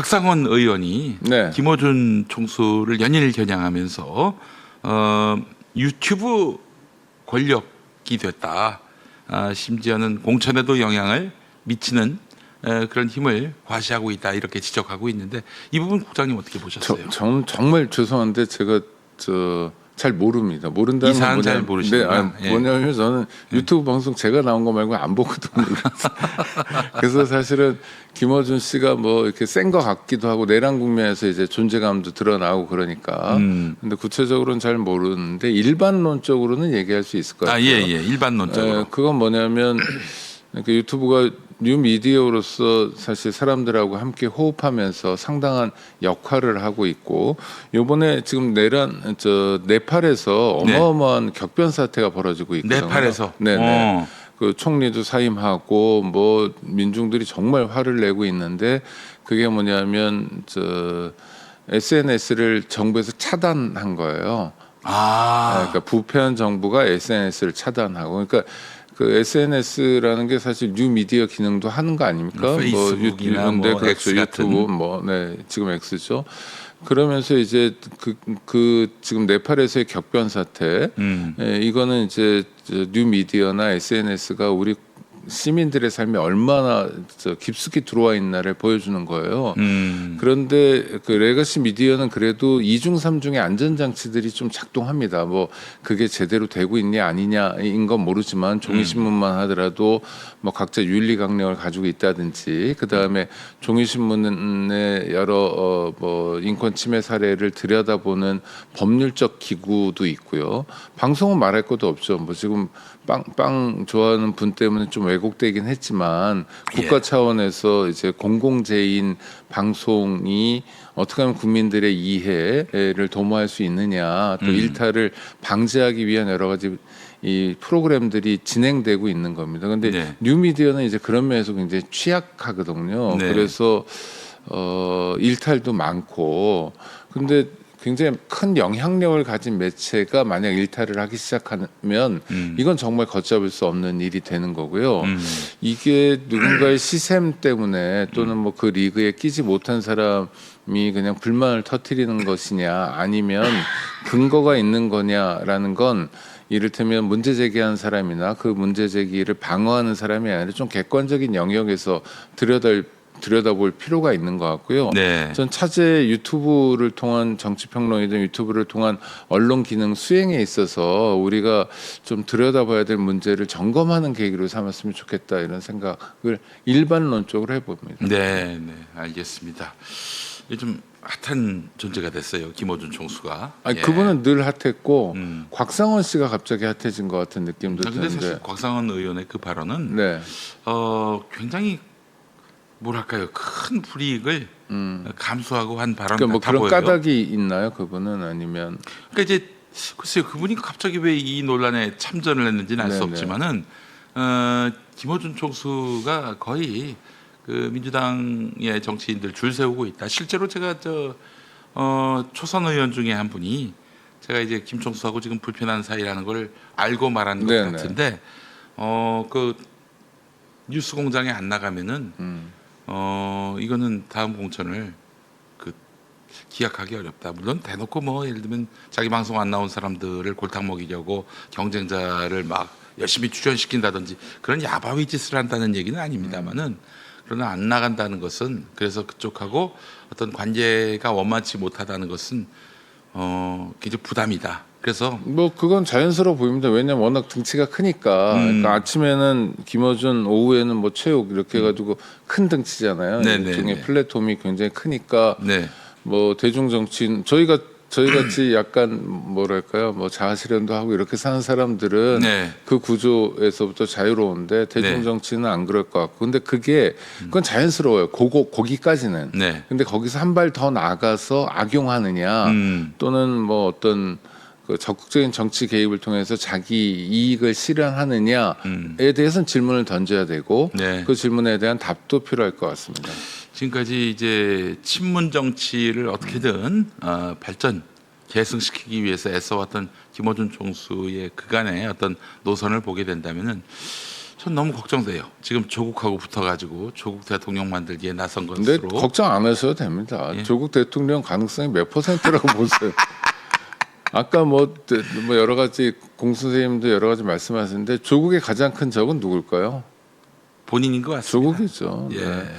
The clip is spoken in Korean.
곽상원 의원이 네. 김어준 총수를 연일 겨냥하면서 어, 유튜브 권력이 됐다. 아, 심지어는 공천에도 영향을 미치는 에, 그런 힘을 과시하고 있다 이렇게 지적하고 있는데 이 부분 국장님 어떻게 저, 보셨어요? 저는 정말 죄송한데 제가 저 잘 모릅니다. 모른다는 건잘 뭐냐- 모르시는구나. 네, 아니, 예. 뭐냐면 저는 유튜브 방송 제가 나온 거 말고 안 보거든요. 그래서 사실은 김어준 씨가 뭐 이렇게 센 거 같기도 하고 내란 국면에서 이제 존재감도 드러나고 그러니까. 음. 근데 구체적으로는 잘 모르는데 일반론적으로는 얘기할 수 있을 것 같아요. 아, 예, 예. 일반론적으로. 에, 그건 뭐냐면 그 유튜브가 뉴 미디어로서 사실 사람들하고 함께 호흡하면서 상당한 역할을 하고 있고 요번에 지금 내란 저 네팔에서 네. 어마어마한 격변 사태가 벌어지고 있거든요. 네팔에서. 네네. 어. 그 총리도 사임하고 뭐 민중들이 정말 화를 내고 있는데 그게 뭐냐면 저 SNS를 정부에서 차단한 거예요. 아, 그러니까 부패한 정부가 SNS를 차단하고 그러니까 그 SNS라는 게 사실 뉴 미디어 기능도 하는 거 아닙니까? 페이스북이나 유- 네, 뭐 그렇죠. X 같은. 유튜브 뭐 네, 지금 X죠. 그러면서 이제 그, 그 지금 네팔에서의 격변 사태 음. 예, 이거는 이제 저뉴 미디어나 SNS가 우리 시민들의 삶에 얼마나 저 깊숙이 들어와 있나를 보여주는 거예요. 음. 그런데 그 레거시 미디어는 그래도 이중 삼중의 안전 장치들이 좀 작동합니다. 뭐 그게 제대로 되고 있냐 아니냐인 건 모르지만 종이 신문만 하더라도 뭐 각자 윤리 강령을 가지고 있다든지 그 다음에 종이 신문의 여러 어 뭐 인권 침해 사례를 들여다보는 법률적 기구도 있고요. 방송은 말할 것도 없죠. 뭐 지금 빵, 빵 좋아하는 분 때문에 좀 왜곡되긴 했지만 국가 예. 차원에서 이제 공공재인 방송이 어떻게 하면 국민들의 이해를 도모할 수 있느냐 또 음. 일탈을 방지하기 위한 여러 가지 이 프로그램들이 진행되고 있는 겁니다. 근데 네. 뉴미디어는 이제 그런 면에서 굉장히 취약하거든요. 네. 그래서 어 일탈도 많고 근데 굉장히 큰 영향력을 가진 매체가 만약 일탈을 하기 시작하면 음. 이건 정말 걷잡을 수 없는 일이 되는 거고요. 음. 이게 누군가의 시샘 때문에 또는 뭐 그 리그에 끼지 못한 사람 이 그냥 불만을 터뜨리는 것이냐 아니면 근거가 있는 거냐라는 건 이를테면 문제 제기한 사람이나 그 문제 제기를 방어하는 사람이 아니라 좀 객관적인 영역에서 들여다 들여다볼 필요가 있는 것 같고요. 네. 전 차제 유튜브를 통한 정치 평론이든 유튜브를 통한 언론 기능 수행에 있어서 우리가 좀 들여다봐야 될 문제를 점검하는 계기로 삼았으면 좋겠다 이런 생각을 일반론적으로 해봅니다. 네, 네, 알겠습니다. 요즘 핫한 존재가 됐어요. 김어준 총수가. 아니 예. 그분은 늘 핫했고 음. 곽상원 씨가 갑자기 핫해진 것 같은 느낌도 아, 근데 드는데. 사실 곽상원 의원의 그 발언은 네. 어, 굉장히 뭐랄까요 큰 불이익을 음. 감수하고 한 발언 그러니까 뭐 그런 보여요. 까닭이 있나요? 그분은 아니면 그러니까 이제 글쎄요 그분이 갑자기 왜 이 논란에 참전을 했는지는 알수 네네. 없지만은 어, 김어준 총수가 거의 그 민주당의 정치인들 줄 세우고 있다. 실제로 제가 저 어, 초선 의원 중에 한 분이 제가 이제 김 총수하고 지금 불편한 사이라는 걸 알고 말한 것 네네. 같은데 어그 뉴스 공장에 안 나가면은 음. 어 이거는 다음 공천을 그 기약하기 어렵다. 물론 대놓고 뭐 예를 들면 자기 방송 안 나온 사람들을 골탕 먹이려고 경쟁자를 막 열심히 출연시킨다든지 그런 야바위 짓을 한다는 얘기는 아닙니다만은 그러나 안 나간다는 것은 그래서 그쪽하고 어떤 관계가 원만치 못하다는 것은 어 굉장히 부담이다. 그래서 뭐 그건 자연스러워 보입니다. 왜냐면 워낙 등치가 크니까. 음. 그러니까 아침에는 김어준, 오후에는 뭐 최욱 이렇게 해가지고 큰 등치잖아요. 음. 네네네. 등의 플랫폼이 굉장히 크니까 네. 뭐 대중 정치인 저희가 저희 같이 약간 뭐랄까요, 뭐 자아실현도 하고 이렇게 사는 사람들은 네. 그 구조에서부터 자유로운데 대중 네. 정치는 안 그럴 것 같고. 근데 그게 그건 자연스러워요. 고거 거기까지는. 네. 근데 거기서 한 발 더 나가서 악용하느냐. 음. 또는 뭐 어떤 그 적극적인 정치 개입을 통해서 자기 이익을 실현하느냐에 음. 대해서는 질문을 던져야 되고 네. 그 질문에 대한 답도 필요할 것 같습니다. 지금까지 이제 친문 정치를 어떻게든 어, 발전 계승시키기 위해서 애써왔던 김어준 총수의 그간의 어떤 노선을 보게 된다면은 전 너무 걱정돼요. 지금 조국하고 붙어가지고 조국 대통령 만들기에 나선 근데 것으로 걱정 안 하셔도 됩니다. 예. 조국 대통령 가능성이 몇 퍼센트라고 보세요. 아까 뭐, 뭐 여러 가지 공 선생님도 여러 가지 말씀하셨는데 조국의 가장 큰 적은 누굴까요? 본인인 것 같습니다. 조국이죠. 예. 네.